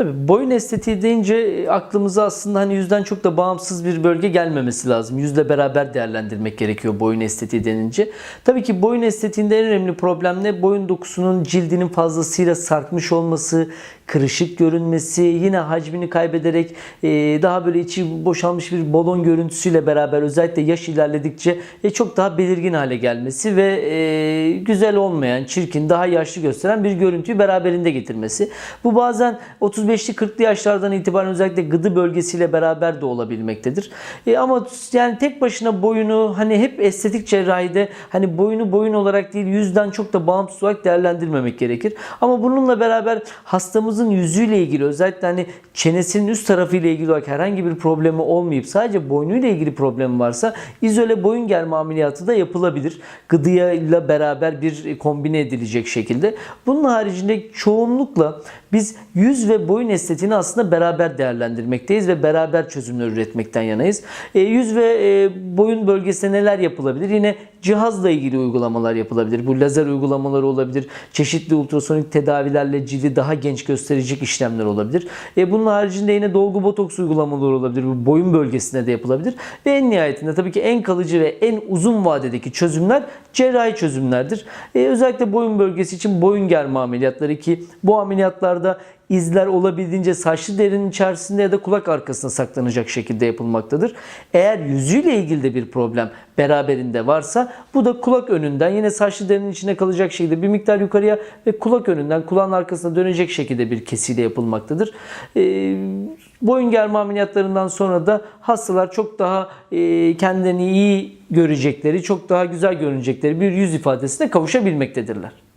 Tabii boyun estetiği deyince e, aklımıza aslında hani yüzden çok da bağımsız bir bölge gelmemesi lazım. Yüzle beraber değerlendirmek gerekiyor boyun estetiği denince. Tabii ki boyun estetiğinde en önemli problem ne? Boyun dokusunun cildinin fazlasıyla sarkmış olması, kırışık görünmesi, yine hacmini kaybederek e, daha böyle içi boşalmış bir balon görüntüsüyle beraber özellikle yaş ilerledikçe e, çok daha belirgin hale gelmesi ve e, güzel olmayan, çirkin, daha yaşlı gösteren bir görüntüyü beraberinde getirmesi. Bu bazen 35'li 40'lı yaşlardan itibaren özellikle gıdı bölgesiyle beraber de olabilmektedir. E, ama yani tek başına boyunu hani hep estetik cerrahide hani boyunu boyun olarak değil yüzden çok da bağımsız olarak değerlendirmemek gerekir. Ama bununla beraber hastamızın yüzüyle ilgili özellikle hani çenesinin üst tarafıyla ilgili olarak herhangi bir problemi olmayıp sadece boynuyla ilgili problemi varsa izole boyun germe ameliyatı da yapılabilir. Gıdıyla beraber bir kombine edilecek şekilde. Bunun haricinde çoğunlukla biz yüz ve boyun estetiğini aslında beraber değerlendirmekteyiz ve beraber çözümler üretmekten yanayız. E, yüz ve e, boyun bölgesinde neler yapılabilir? Yine cihazla ilgili uygulamalar yapılabilir. Bu lazer uygulamaları olabilir. Çeşitli ultrasonik tedavilerle cildi daha genç gösterecek işlemler olabilir. E, bunun haricinde yine dolgu botoks uygulamaları olabilir. Bu boyun bölgesinde de yapılabilir. Ve en nihayetinde tabii ki en kalıcı ve en uzun vadedeki çözümler cerrahi çözümlerdir. E, özellikle boyun bölgesi için boyun germe ameliyatları ki bu ameliyatlarda izler olabildiğince saçlı derinin içerisinde ya da kulak arkasına saklanacak şekilde yapılmaktadır. Eğer yüzüyle ilgili de bir problem beraberinde varsa bu da kulak önünden yine saçlı derinin içine kalacak şekilde bir miktar yukarıya ve kulak önünden kulağın arkasına dönecek şekilde bir kesiyle yapılmaktadır. Ee, boyun germe ameliyatlarından sonra da hastalar çok daha e, kendilerini iyi görecekleri, çok daha güzel görünecekleri bir yüz ifadesine kavuşabilmektedirler.